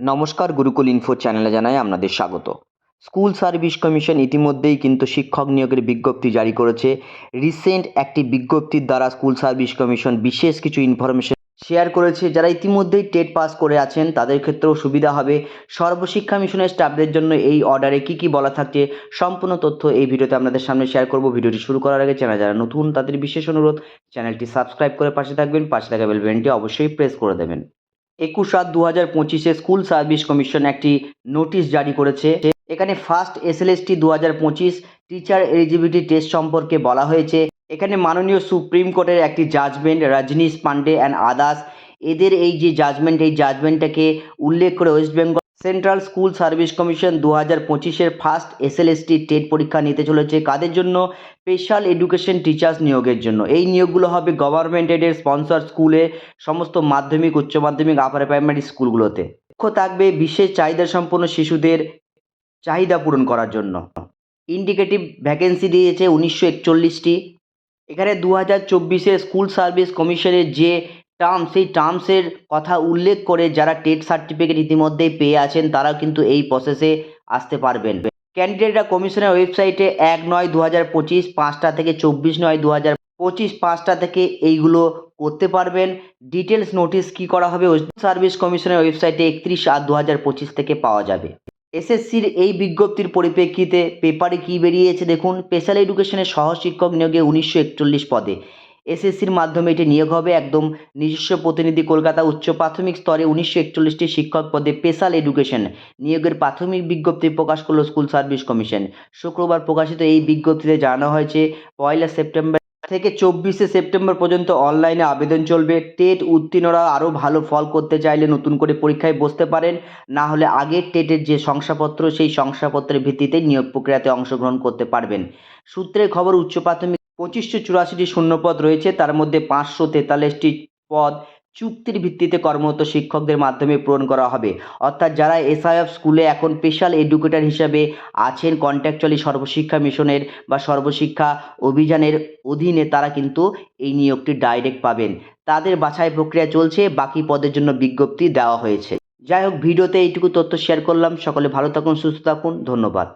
নমস্কার গুরুকুল ইনফো চ্যানেলে জানাই আপনাদের স্বাগত। স্কুল সার্ভিস কমিশন ইতিমধ্যেই কিন্তু শিক্ষক নিয়োগের বিজ্ঞপ্তি জারি করেছে। রিসেন্ট একটি বিজ্ঞপ্তির দ্বারা স্কুল সার্ভিস কমিশন বিশেষ কিছু ইনফরমেশন শেয়ার করেছে। যারা ইতিমধ্যেই টেট পাস করে আছেন, তাদের ক্ষেত্রেও সুবিধা হবে। সর্বশিক্ষা মিশনের স্টাফদের জন্য এই অর্ডারে কি কি বলা থাকছে, সম্পূর্ণ তথ্য এই ভিডিওতে আপনাদের সামনে শেয়ার করব। ভিডিওটি শুরু করার আগে চ্যানেল যারা নতুন, তাদের বিশেষ অনুরোধ, চ্যানেলটি সাবস্ক্রাইব করে পাশে থাকবেন, পাশে থাকা বেল বেলটি অবশ্যই প্রেস করে দেবেন। একুশ সাত দু হাজার পঁচিশে স্কুল সার্ভিস কমিশন একটি নোটিশ জারি করেছে। এখানে ফার্স্ট এসএলএসটি দু হাজার পঁচিশ, টিচার এলিজিবিলিটি টেস্ট সম্পর্কে বলা হয়েছে। এখানে মাননীয় সুপ্রিম কোর্টের একটি judgement, Rajnish Pandey and others এদের এই যে জাজমেন্ট, এই জাজমেন্টটাকে উল্লেখ করে West Bengal central school service commission দু হাজার পঁচিশের ফার্স্ট এসএলএসটি টেট পরীক্ষা নিতে চলেছে। কাদের জন্য? স্পেশাল এডুকেশন টিচার্স নিয়োগের জন্য। এই নিয়োগগুলো হবে গভর্নমেন্ট এডের স্পন্সর স্কুলে, সমস্ত মাধ্যমিক, উচ্চ মাধ্যমিক, আপার প্রাইমারি স্কুলগুলোতে। লক্ষ্য থাকবে বিশেষ চাহিদা সম্পন্ন শিশুদের চাহিদা পূরণ করার জন্য। ইন্ডিকেটিভ ভ্যাকেন্সি দিয়েছে উনিশশো একচল্লিশটি। এখানে দু হাজার চব্বিশে স্কুল সার্ভিস কমিশনের যে টার্ম সেই টার্মসের কথা উল্লেখ করে যারা টেট সার্টিফিকেট ইতিমধ্যেই পেয়ে আছেন তারা কিন্তু এই প্রসেসে আসতে পারবেন। ক্যান্ডিডেটরা কমিশনের ওয়েবসাইটে এক নয় দু হাজার পঁচিশ, পাঁচটা থেকে চব্বিশ নয় দু হাজার পঁচিশ, পাঁচটা থেকে এইগুলো করতে পারবেন। ডিটেলস নোটিশ কি করা হবে সার্ভিস কমিশনের ওয়েবসাইটে একত্রিশ আট দু হাজার পঁচিশ থেকে পাওয়া যাবে। এসএসসির এই বিজ্ঞপ্তির পরিপ্রেক্ষিতে পেপারে কি বেরিয়েছে দেখুন। স্পেশাল এডুকেশনের সহশিক্ষক নিয়োগে উনিশশো একচল্লিশ পদে। এসএসসির মাধ্যমে এটি নিয়োগ হবে। একদম নিজস্ব প্রতিনিধি কলকাতা উচ্চ প্রাথমিক স্তরে উনিশশো একচল্লিশটি শিক্ষক পদে স্পেশাল এডুকেশন নিয়োগের প্রাথমিক বিজ্ঞপ্তি প্রকাশ করল স্কুল সার্ভিস কমিশন। শুক্রবার প্রকাশিত এই বিজ্ঞপ্তিতে জানানো হয়েছে, পয়লা সেপ্টেম্বর থেকে চব্বিশে সেপ্টেম্বর পর্যন্ত অনলাইনে আবেদন চলবে। টেট উত্তীর্ণরা আরও ভালো ফল করতে চাইলে নতুন করে পরীক্ষায় বসতে পারেন। না হলে আগের টেটের যে শংসাপত্র, সেই শংসাপত্রের ভিত্তিতে নিয়োগ প্রক্রিয়াতে অংশগ্রহণ করতে পারবেন। সূত্রের খবর, উচ্চ প্রাথমিক পঁচিশশো চুরাশিটি শূন্যপদ রয়েছে, তার মধ্যে পাঁচশো তেতাল্লিশটি পদ চুক্তির ভিত্তিতে কর্মরত শিক্ষকদের মাধ্যমে পূরণ করা হবে। অর্থাৎ যারা এসআইএফ স্কুলে এখন স্পেশাল এডুকেটর হিসাবে আছেন, কন্ট্যাকচুয়ালি সর্বশিক্ষা মিশনের বা সর্বশিক্ষা অভিযানের অধীনে, তারা কিন্তু এই নিয়োগটি ডাইরেক্ট পাবেন। তাদের বাছাই প্রক্রিয়া চলছে, বাকি পদের জন্য বিজ্ঞপ্তি দেওয়া হয়েছে। যাই হোক, ভিডিওতে এইটুকু তথ্য শেয়ার করলাম। সকলে ভালো থাকুন, সুস্থ থাকুন। ধন্যবাদ।